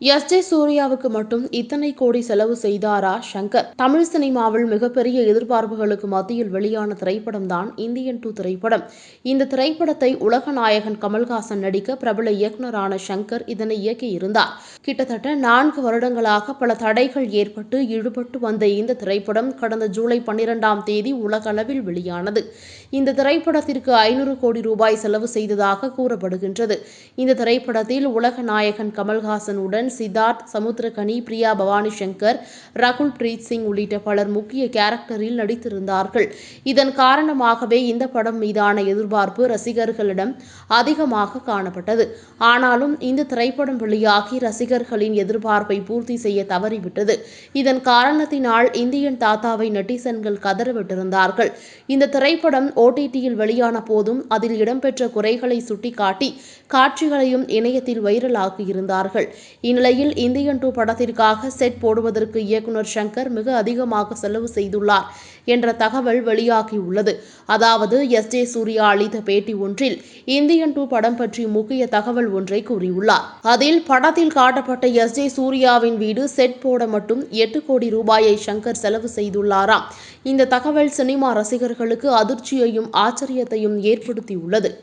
S J சூர்யாவுக்கு மட்டும் இத்தனை கோடி செலவு செய்தாரா சங்கர்? தமிழ் சினிமாவில் மிகப்பெரிய எதிர்பார்ப்புகளுக்கு மத்தியில் வெளியான திரைப்படம் தான் இந்தியன் டூ திரைப்படம். இந்த திரைப்படத்தை உலக நாயகன் கமல்ஹாசன் நடிக்க பிரபல இயக்குநரான சங்கர் இதனை இயக்கியிருந்தார். கிட்டத்தட்ட நான்கு வருடங்களாக பல தடைகள் ஏற்பட்டு இழுபட்டு வந்த இந்த திரைப்படம் கடந்த ஜூலை பன்னிரெண்டாம் தேதி உலகளவில் வெளியானது. இந்த திரைப்படத்திற்கு ஐநூறு கோடி ரூபாய் செலவு செய்ததாக கூறப்படுகின்றது. இந்த திரைப்படத்தில் உலக நாயகன் கமல்ஹாசனுடன் சித்தார்த் சமுத்திரகனி பிரியா பவானி சங்கர் ரகுல் பிரீத் சிங் உள்ளிட்ட பலர் முக்கிய கேரக்டரில் நடித்திருந்தார்கள். இதன் காரணமாகவே இந்த படம் மீதான எதிர்பார்ப்பு ரசிகர்களிடம் அதிகமாக காணப்பட்டது. ஆனாலும் இந்த திரைப்படம் வெளியாகி ரசிகர்களின் எதிர்பார்ப்பை பூர்த்தி செய்ய தவறிவிட்டது. இதன் காரணத்தினால் இந்தியன் தாத்தாவை நெட்டிசன்கள் கதறவிட்டிருந்தார்கள். இந்த திரைப்படம் ஓடிடியில் வெளியான போதும் அதில் இடம்பெற்ற குறைகளை சுட்டிக்காட்டி காட்சிகளையும் இணையத்தில் வைரலாக்கியிருந்தார்கள். இந்நிலையில் இந்தியன் டூ படத்திற்காக செட் போடுவதற்கு இயக்குனர் சங்கர் மிக அதிகமாக செலவு செய்துள்ளார் என்ற தகவல் வெளியாகியுள்ளது. அதாவது எஸ். ஜே. சூர்யா அளித்த பேட்டி ஒன்றில் இந்தியன் டூ படம் பற்றி முக்கிய தகவல் ஒன்றை கூறியுள்ளார். அதில் படத்தில் காட்டப்பட்ட எஸ். ஜே. சூர்யாவின் வீடு செட் போட மட்டும் எட்டு கோடி ரூபாயை சங்கர் செலவு செய்துள்ளாராம். இந்த தகவல் சினிமா ரசிகர்களுக்கு அதிர்ச்சியையும் ஆச்சரியத்தையும் ஏற்படுத்தியுள்ளது.